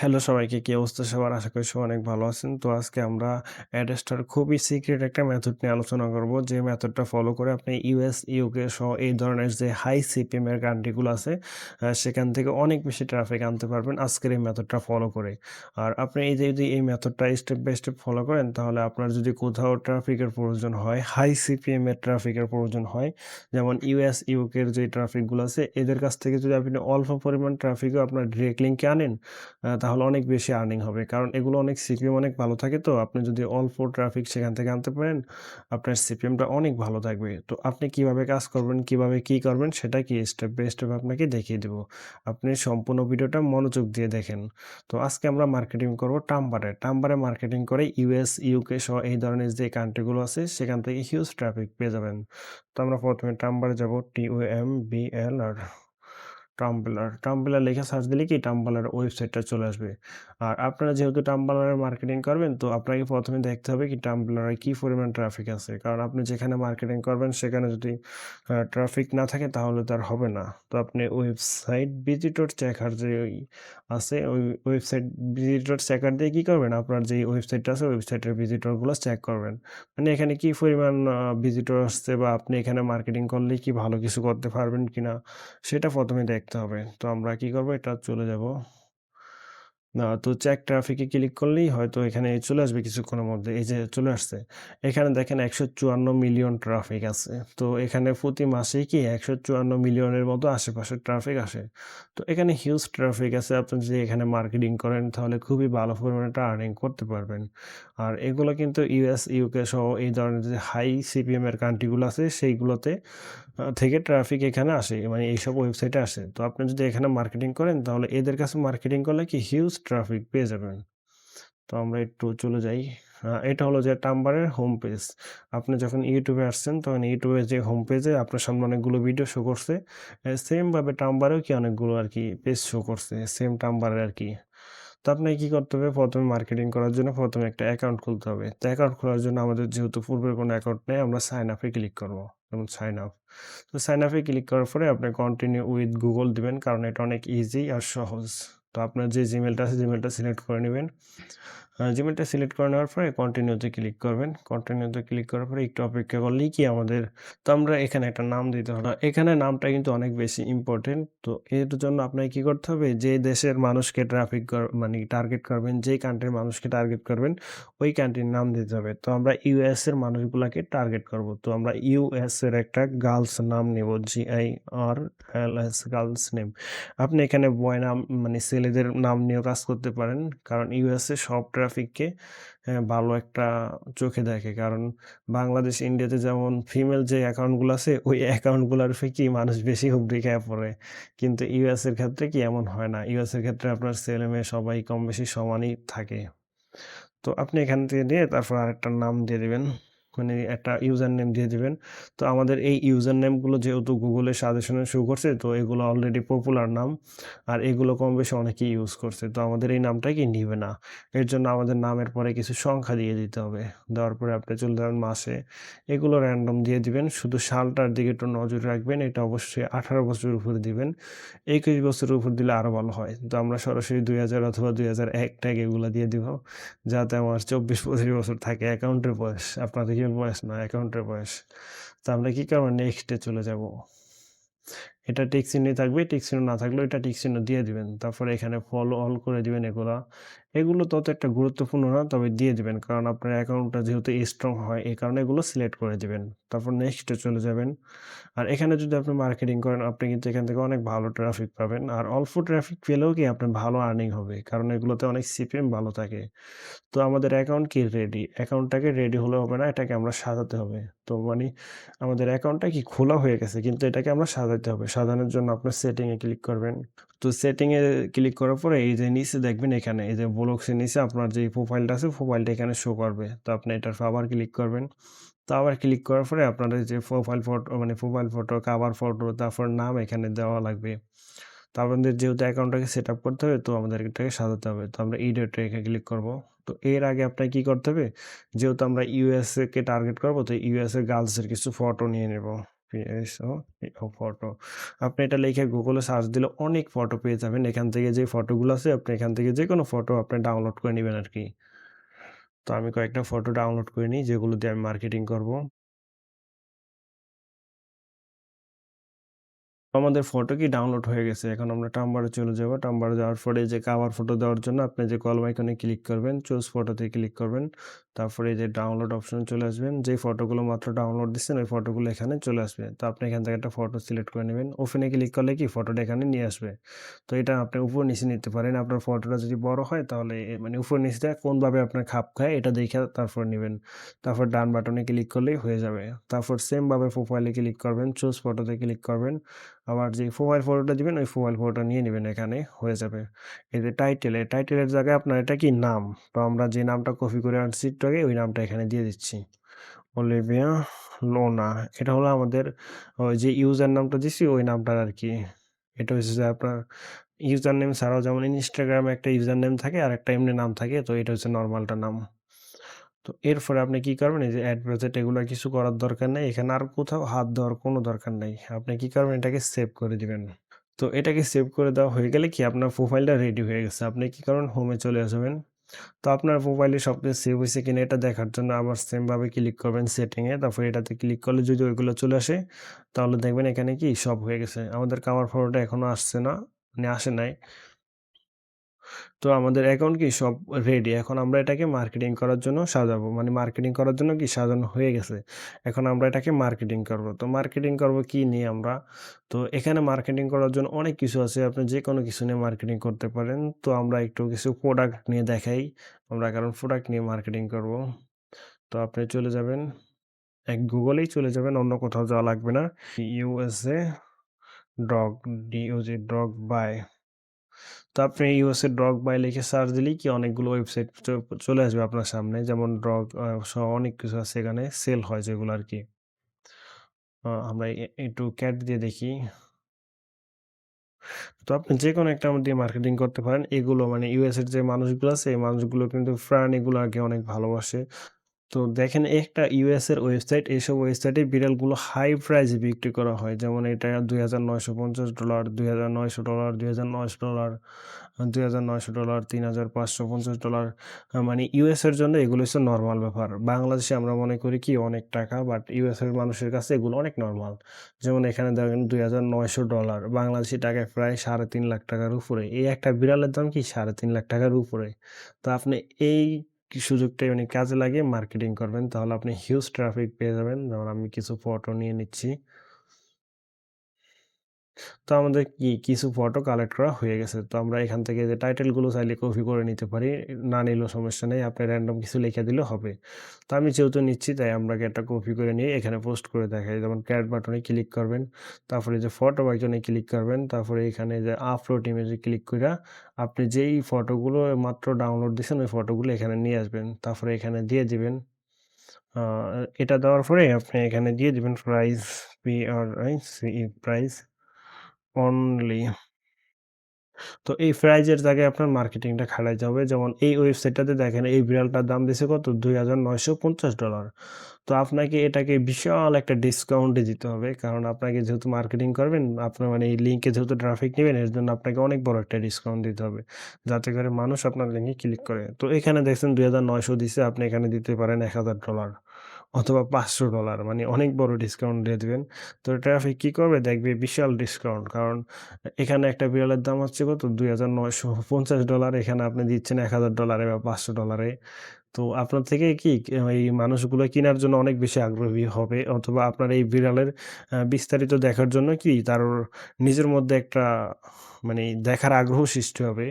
Hello সবাইকে, কি অবস্থা সবার? আশা করি সবাই অনেক ভালো আছেন। তো আজকে আমরা অ্যাডেস্টার খুবই সিক্রেট একটা মেথড নিয়ে আলোচনা করব। যে মেথডটা ফলো করে আপনি ইউএস, ইউকে সহ এই ধরনের যে হাই সিপিএম এর কান্ট্রিগুলো আছে সেখান থেকে অনেক বেশি ট্রাফিক আনতে পারবেন আজকের এই মেথডটা ফলো করে। আর আপনি এই যে যদি এই মেথডটা স্টেপ বাই স্টেপ ফলো করেন তাহলে আপনার যদি কোথাও ট্রাফিকের প্রয়োজন হয়, হাই সিপিএম এর ট্রাফিকের প্রয়োজন হয়, যেমন ইউএস, ইউকের যে ট্রাফিকগুলো আছে এদের কাছ থেকে যদি আপনি অল্প পরিমাণ ট্রাফিকও আপনার ডিরেক্ট লিংকে আনেন তাহলে অনেক বেশি আর্নিং হবে। কারণ এগুলো অনেক সিপিএম অনেক ভালো থাকে তো আপনি যদি অল্প ট্রাফিক সেখান থেকে আনতে পারেন, আপনার সিপিএমটা অনেক ভালো থাকবে। তো আপনি কীভাবে কাজ করবেন, কীভাবে কি করবেন সেটা কি স্টেপ বাই স্টেপ আপনাকে দেখিয়ে দিব। আপনি সম্পূর্ণ ভিডিওটা মনোযোগ দিয়ে দেখেন। তো আজকে আমরা মার্কেটিং করব টাম্বারে। টাম্বারে মার্কেটিং করে ইউএস, ইউকে সহ এই ধরনের যে কান্ট্রিগুলো আছে সেখান থেকে হিউজ ট্রাফিক পেয়ে যাবেন। তো আমরা প্রথমে টাম্বারে যাব T O M B L R Tumblr. Tumblr লেখা সার্চ দিলে কি টাম্বলার ওয়েবসাইটটা চলে আসবে। আর আপনারা যেহেতু টাম্বলারের মার্কেটিং করবেন, তো আপনাকে প্রথমে দেখতে হবে কি টাম্বলারে কি পরিমাণ ট্রাফিক আছে। কারণ আপনি যেখানে মার্কেটিং করবেন, সেখানে যদি ট্রাফিক না থাকে, তাহলে তো আর হবে না। তো আপনি ওয়েবসাইট ভিজিটর চেকার যে আছে, ওই ওয়েবসাইট ভিজিটর চেকার দিয়ে কী করবেন? আপনার যে ওয়েবসাইটটা আছে ওয়েবসাইটের ভিজিটরগুলো চেক করবেন। মানে এখানে কি পরিমাণ ভিজিটর আসছে বা আপনি এখানে মার্কেটিং করলে কি ভালো কিছু করতে পারবেন কিনা, সেটা প্রথমে দেখতে হবে। তো আমরা কি করব এটা চলে যাব তো চেক ট্রাফিকে ক্লিক করলেই হয়তো এখানে চলে আসবে কিছুক্ষণের মধ্যে। এই যে চলে আসছে। এখানে দেখেন ১৫৪ মিলিয়ন ট্রাফিক আছে। তো এখানে প্রতি মাসেই কি ১৫৪ মিলিয়নের মতো আশেপাশে ট্রাফিক আসে। তো এখানে হিউজ ট্রাফিক আছে। আপনি যদি এখানে মার্কেটিং করেন তাহলে খুবই ভালো পরিমাণে আর্নিং করতে পারবেন। আর এগুলো কিন্তু ইউএস, ইউকে সহ এই ধরনের যে হাই সিপিএম এর কান্ট্রিগুলো আছে সেইগুলোতে থেকে ট্রাফিক এখানে আসে। মানে এইসব ওয়েবসাইটে আসে। তো আপনি যদি এখানে মার্কেটিং করেন তাহলে এদের কাছে মার্কেটিং করলে কি হিউজ ট্রাফিক পেয়ে যাবেন। তো আমরা একটু চলে যাই। এটা হলো যে টাম্বারের হোম পেজ। আপনি যখন ইউটিউবে আসছেন, তখন ইউটিউবের যে হোম পেজে আপনার সামনে অনেকগুলো ভিডিও শো করছে। সেমভাবে টাম্বারেও কি অনেকগুলো আর কি পেজ শো করছে। সেম টাম্বারের আরকি। তো আপনাকে কী করতে হবে? প্রথমে মার্কেটিং করার জন্য প্রথমে একটা অ্যাকাউন্ট খুলতে হবে। তো অ্যাকাউন্ট খোলার জন্য আমাদের যেহেতু পূর্বের কোনো অ্যাকাউন্ট নেই, আমরা সাইন আপে ক্লিক করব যেমন সাইন আপ। তো সাইন আপে ক্লিক করার পরে আপনি কন্টিনিউ উইথ গুগল দিবেন, কারণ এটা অনেক ইজি আর সহজ। তো আপনার যে জিমেলটা আছে জিমেলটা সিলেক্ট করে নিবেন। আ জিমেইলটা সিলেক্ট করে নেওয়ার পরে কন্টিনিউতে ক্লিক করবেন। কন্টিনিউতে ক্লিক করার পরে একটু অপেক্ষা করলেই কি আমাদের তো আমরা এখানে একটা নাম দিতে হবে। এখানে নামটা কিন্তু অনেক বেশি ইম্পর্টেন্ট তো এর জন্য আপনাকে কি করতে হবে? যে দেশের মানুষকে ট্রাফিক মানে টার্গেট করবেন, যেই কান্ট্রির মানুষকে টার্গেট করবেন ওই কান্ট্রির নাম দিতে হবে। তো আমরা ইউএস এর মানুষগুলাকে টার্গেট করব। তো আমরা ইউএস এর একটা গার্লস নাম নেব জি-আই-আর-এল-এস গার্লস নেম। আপনি এখানে বয় নাম মানে ছেলেদের নাম নিয়েও কাজ করতে পারেন। কারণ ইউএসএ সব ট্রাফিককে ভালো একটা চোখে দেখে। কারণ বাংলাদেশ, ইন্ডিয়াতে যেমন ফিমেল যে অ্যাকাউন্টগুলো আছে ওই অ্যাকাউন্টগুলোর কি মানুষ বেশি হোক খেয়ে পড়ে। কিন্তু ইউএসের ক্ষেত্রে কি এমন হয় না। ইউএসের ক্ষেত্রে আপনার ছেলে-মেয়ে সবাই কম বেশি সমানই থাকে। তো আপনি এখান থেকে দিয়ে তারপর আরেকটা নাম দিয়ে দিবেন। মানে একটা ইউজার নেম দিয়ে দিবেন। তো আমাদের এই ইউজার নেমগুলো যেহেতু গুগলের সাজেশনে শো করছে, তো এগুলো অলরেডি পপুলার নাম। আর এগুলো কম বেশি অনেকেই ইউজ করছে। তো আমাদের এই নামটাই কি নিবে না। এর জন্য আমাদের নামের পরে কিছু সংখ্যা দিয়ে দিতে হবে। দেওয়ার পরে আপনি চলে যাবেন মাসে। এগুলো র‍্যান্ডম দিয়ে দিবেন। শুধু সালটার দিকে একটু নজর রাখবেন। এটা অবশ্যই ১৮ বছরের উপরে দিবেন। ২১ বছরের উপর দিলে আরও ভালো হয়। তো আমরা সরাসরি ২০০০ অথবা ২০০১ ট্যাগ এগুলো দিয়ে দিব। যাতে আমার ২৪-২৫ বছর থাকে অ্যাকাউন্টের বয়স। আপনাদের কি বয়স না অ্যাকাউন্টের বয়স। তো আমরা কি করব নেক্সট চলে যাব। এটা টিক থাকবে। টিক না থাকলেও এটা টিক দিয়ে দিবেন। তারপরে এখানে ফলো অল করে দিবেন এগুলো এগুলো তত একটা গুরুত্বপূর্ণ না, তবে দিয়ে দিবেন। কারণ আপনার অ্যাকাউন্টটা যেহেতু স্ট্রং হয়, এই কারণে এগুলো সিলেক্ট করে দিবেন। তারপর নেক্সট চলে যাবেন। আর এখানে যদি আপনি মার্কেটিং করেন, আপনি কিন্তু এখান থেকে অনেক ভালো ট্রাফিক পাবেন। আর অল্প ট্রাফিক পেলেও কি আপনার ভালো আর্নিং হবে। কারণ এগুলোতে অনেক সিপিএম ভালো থাকে। তো আমাদের অ্যাকাউন্ট কি রেডি। অ্যাকাউন্টটাকে রেডি হলে হবে না, এটাকে আমরা সাজাতে হবে। তো মানে আমাদের অ্যাকাউন্টটা কি খোলা হয়ে গেছে, কিন্তু এটাকে আমরা সাজাতে হবে। সাজানোর জন্য আপনার সেটিং এ ক্লিক করবেন। তো সেটিং এ ক্লিক করার পরে এই যে নিচে দেখবেন এখানে এই যে ব্লকস এর নিচে আপনার যে প্রোফাইলটা আছে প্রোফাইলটা এখানে শো করবে। তো আপনি এটার আবার ক্লিক করবেন। তো আবার ক্লিক করার পরে আপনার যে প্রোফাইল ফটো মানে প্রোফাইল ফটো, কভার ফটো তারপর নাম এখানে দেওয়া লাগবে। তো আমাদের যেহেতু অ্যাকাউন্টটাকে সেট আপ করতে হবে তো আমাদের এটাকে সাজাতে হবে। তো আমরা এডিট এখানে ক্লিক করব। তো এর আগে আপনাকে কি করতে হবে? যেহেতু আমরা ইউএসএ কে টার্গেট করব তো ইউএসএ গার্লস এর কিছু ফটো নিয়ে নেব। পিএসও ফটো। আপনি এটা লিখে গুগলে সার্চ দিলে অনেক ফটো পেয়ে যাবেন। এখান থেকে যে ফটোগুলো আছে আপনি এখান থেকে যেকোনো ফটো আপনি ডাউনলোড করে নেবেন আর কি তো আমি কয়েকটা ফটো ডাউনলোড করে নিই যেগুলো দিয়ে আমি মার্কেটিং করব। আমাদের ফটো কি ডাউনলোড হয়ে গেছে। এখন আমরা টাম্বারে চলে যাব। টাম্বারে যাওয়ার পরে যে কাভার ফটো দেওয়ার জন্য আপনি যে কলম আইকনে ক্লিক করবেন, চুজ ফটোতে ক্লিক করবেন। তারপরে এই যে ডাউনলোড অপশনে চলে আসবেন। যে ফটোগুলো মাত্র ডাউনলোড দিচ্ছেন ওই ফটোগুলো এখানে চলে আসবে। তো আপনি এখান থেকে একটা ফটো সিলেক্ট করে নেবেন। ওপেনে ক্লিক করলে কি ফটোটা এখানে নিয়ে আসবে। তো এটা আপনি উপর নিচে নিতে পারেন। আপনার ফটোটা যদি বড় হয় তাহলে মানে উপর নিচটা কোনভাবে আপনার খাপ খায় এটা দেখে তারপর নেবেন তারপর ডান বাটনে ক্লিক করলেই হয়ে যাবে। তারপর সেমভাবে প্রোফাইলে ক্লিক করবেন, চুজ ফটোতে ক্লিক করবেন। আবার যে প্রোফাইল ফটোটা দিবেন ওই প্রোফাইল ফটোটা নিয়ে নেবেন এখানে হয়ে যাবে। যে টাইটেল, টাইটেলের জায়গায় আপনার এটা কি নাম। তো আমরা যে নামটা কপি করে আনছি একটু আগে ওই নামটা এখানে দিয়ে দিচ্ছি। Olivia Lona. এটা হলো আমাদের ওই যে ইউজার নামটা দিছি, ওই নামটার আর কি এটা হচ্ছে যে আপনার ইউজার নেম ছাড়াও যেমন এ একটা ইউজার নেম থাকে আর একটা এমনি নাম থাকে। তো এটা হচ্ছে নরমালটা নাম। তো এরপরে আপনি কি করবেন, এই যে এড বাজেট এগুলো কিছু করার দরকার নেই। এখানে আর কোথাও হাত দেওয়ার কোনো দরকার নেই আপনি কি করবেন, এটাকে সেভ করে দিবেন। তো এটাকে সেভ করে দেওয়া হয়ে গেলে কি আপনার প্রোফাইলটা রেডি হয়ে গেছে। আপনি কি করবেন হোমে চলে আসবেন। তো আপনার মোবাইলে সব কিছু সেভ হয়েছে কিনা এটা দেখার জন্য আবার সেমভাবে ক্লিক করবেন সেটিংয়ে। তারপর এটাতে ক্লিক করলে যদি ওইগুলো চলে আসে তাহলে দেখবেন এখানে কি সব হয়ে গেছে। আমাদের কামার ফটোটা এখনও আসছে না, মানে আসে নাই। তো আমাদের অ্যাকাউন্ট কি সব রেডি। এখন আমরা এটাকে মার্কেটিং করার জন্য সাজাবো। মানে মার্কেটিং করার জন্য কি সাজানো হয়ে গেছে। এখন আমরা এটাকে মার্কেটিং করব। তো মার্কেটিং করব কি নিয়ে আমরা? তো এখানে মার্কেটিং করার জন্য অনেক কিছু আছে। আপনি যেকোনো কিছু নিয়ে মার্কেটিং করতে পারেন। তো আমরা একটু কিছু প্রোডাক্ট নিয়ে দেখাই। আমরা কারণ প্রোডাক্ট নিয়ে মার্কেটিং করব। তো আপনি চলে যাবেন, এক গুগলেই চলে যাবেন অন্য কোথাও যাওয়া লাগবে না। USA dog D dog G. Dog buy USA dog buy লিখে সার্চ দিলেই কি অনেকগুলো ওয়েবসাইট চলে আসবে আপনার সামনে। যেমন ড্রগ অনেক কিছু আছে এখানে সেল হয় যেগুলো আর কি আমরা একটু ক্যাট দিয়ে দেখি। তো আপনি যে কোনো একটা দিয়ে মার্কেটিং করতে পারেন। এগুলো মানে ইউএস এর যে মানুষগুলো আছে, এই মানুষগুলো কিন্তু প্রাণীগুলাকে অনেক ভালোবাসে। তো দেখেন একটা ইউএস এর ওয়েবসাইট, এইসব ওয়েবসাইটে বিড়ালগুলো হাই প্রাইসে বিক্রি করা হয়। যেমন এটা $২৯৫০, $২৯০০, $২৯০০, $২৯০০, $৩৫৫০ আ মানে ইউএস এর জন্য এগুলো হচ্ছে নর্মাল ব্যাপার। বাংলাদেশে আমরা মনে করি কি অনেক টাকা বাট ইউএস এর মানুষের কাছে এগুলো অনেক নর্মাল যেমন এখানে দেখেন $২৯০০ বাংলাদেশী টাকায় প্রায় ৳৩.৫ টাকার উপরে। এই একটা বিড়ালের দাম কি ৳৩.৫ টাকার উপরে। তো আপনি এই সুযোগটাই উনি কাজে লাগিয়ে মার্কেটিং করবেন। তাহলে আপনি হিউজ ট্রাফিক পেয়ে যাবেন। যেমন আমি কিছু ফটো নিয়ে নিচ্ছি। তো আমাদের কি, কিছু ফটো কালেক্ট করা হয়ে গেছে। তো আমরা এখান থেকে যে টাইটেলগুলো চাইলে কপি করে নিতে পারি। না নিলেও সমস্যা নেই। আপনি র‍্যান্ডম কিছু লিখে দিলেও হবে। তো আমি যেহেতু নিচ্ছি, তাই আপনাকে একটা কপি করে নিয়ে এখানে পোস্ট করে দেখাই। যেমন ক্যাট বাটনে ক্লিক করবেন। তারপরে যে ফটো আইকনে ক্লিক করবেন। তারপরে এখানে যে আপলোড ইমেজে ক্লিক কইরা আপনি যেই ফটোগুলো মাত্র ডাউনলোড দিয়েছেন ওই ফটোগুলো এখানে নিয়ে আসবেন। তারপরে এখানে দিয়ে দিবেন। এটা দেওয়ার পরে আপনি এখানে দিয়ে দিবেন প্রাইস পি-আর-আই-সি-ই প্রাইস অনলি। তো এই প্রাইজের জায়গায় আপনার মার্কেটিংটা খাটাইতে হবে। যেমন এই ওয়েবসাইটটাতে দেখেন এই বিড়ালটার দাম দিছে কত? $২৯৫০ তো আপনাকে এটাকে বিশাল একটা ডিসকাউন্টে দিতে হবে। কারণ আপনাকে যেহেতু মার্কেটিং করবেন, আপনার মানে এই লিঙ্কে যেহেতু ট্রাফিক নিবেন এর জন্য আপনাকে অনেক বড় একটা ডিসকাউন্ট দিতে হবে। যাতে করে মানুষ আপনার লিঙ্কে ক্লিক করে। তো এখানে দেখছেন ২৯০০ দিছে আপনি এখানে দিতে পারেন $১,০০০ অথবা $৫০০ মানে অনেক বড় ডিসকাউন্ট দিয়ে দেবেন তো ট্রাফিক কি করবে? দেখবে বিশাল ডিসকাউন্ট। কারণ এখানে একটা বিড়ালের দাম হচ্ছে কত? $২৯৫০ এখানে আপনি দিচ্ছেন $১,০০০ বা পাঁচশো ডলারে তো আপনার থেকে কি এই মানুষগুলো কেনার জন্য অনেক বেশি আগ্রহী হবে অথবা আপনার এই বিড়ালের বিস্তারিত দেখার জন্য কি তার নিজের মধ্যে একটা মানে দেখার আগ্রহ সৃষ্টি হবে।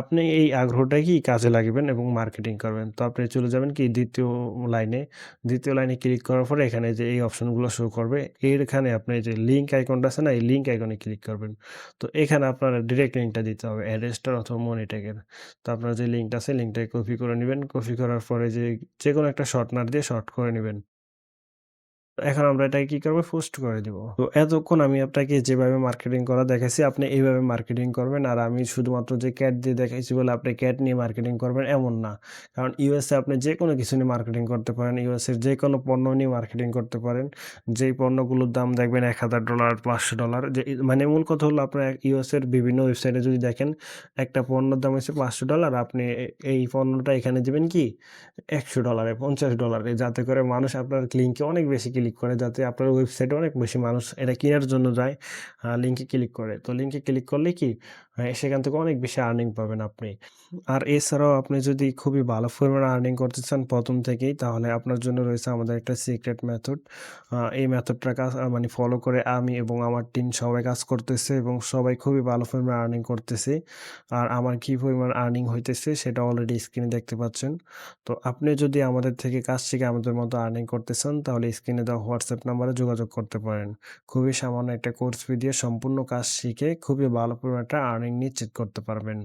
আপনি এই আগ্রহটাকেই কাজে লাগবেন এবং মার্কেটিং করবেন। তো আপনি চলে যাবেন কি দ্বিতীয় লাইনে। দ্বিতীয় লাইনে ক্লিক করার পরে এখানে যে এই অপশনগুলো শো করবে। এখানে আপনি যে লিঙ্ক আইকনটা আছে না? এই লিঙ্ক আইকনে ক্লিক করবেন। তো এখানে আপনার ডিরেক্ট লিঙ্কটা দিতে হবে অ্যাড্রেসটার অথবা মনিট্যাগের। তো আপনার যে লিঙ্কটা আছে লিঙ্কটাকে কপি করে নিবেন। কপি করার পরে যে যে কোনো একটা শর্টনার দিয়ে শর্ট করে নিবেন। এখন আমরা এটাকে কি করব পোস্ট করে দিব। তো এতক্ষণ আমি আপনাকে যেভাবে মার্কেটিং করা দেখাইছি, আপনি এইভাবে মার্কেটিং করবেন। আর আমি শুধুমাত্র যে ক্যাট দিয়ে দেখাইছি বলে আপনি ক্যাট নিয়ে মার্কেটিং করবেন এমন না। কারণ ইউএসএ আপনি যে কোনো কিছু নিয়ে মার্কেটিং করতে পারেন। ইউএসএর যেকোনো পণ্য নিয়ে মার্কেটিং করতে পারেন। যেই পণ্যগুলোর দাম দেখবেন $১,০০০, $৫০০ যে মানে মূল কথা হলো আপনার ইউএসএর বিভিন্ন ওয়েবসাইটে যদি দেখেন, একটা পণ্যের দাম হচ্ছে $৫০০ আপনি এই পণ্যটা এখানে দেবেন কি $১০০ এ $৫০ যাতে করে মানুষ আপনার লিঙ্কে অনেক বেশি ক্লিক করে যাতে আপনার ওয়েবসাইটে অনেক বেশি মানুষ এটা কেনার জন্য যায়, লিঙ্কে ক্লিক করে। তো লিঙ্কে ক্লিক করলে কি সেখান থেকে অনেক বেশি আর্নিং পাবেন আপনি। আর এছাড়াও আপনি যদি খুবই ভালো পরিমাণে আর্নিং করতে চান প্রথম থেকেই, তাহলে আপনার জন্য রয়েছে আমাদের একটা সিক্রেট মেথড। এই মেথডটা কাজ মানে ফলো করে আমি এবং আমার টিম সবাই কাজ করতেছে এবং সবাই খুবই ভালো পরিমাণে আর্নিং করতেছে আর আমার কি পরিমাণ আর্নিং হইতেছে সেটা অলরেডি স্ক্রিনে দেখতে পাচ্ছেন। তো আপনি যদি আমাদের থেকে কাজ শিখে আমাদের মতো আর্নিং করতে চান, তাহলে স্ক্রিনে দেওয়া হোয়াটসঅ্যাপ নাম্বারে যোগাযোগ করতে পারেন। খুবই সামান্য একটা কোর্স ফি দিয়ে সম্পূর্ণ কাজ শিখে খুবই ভালো পরিমাণ একটা আর্নিং নিশ্চিত করতে পারবেন।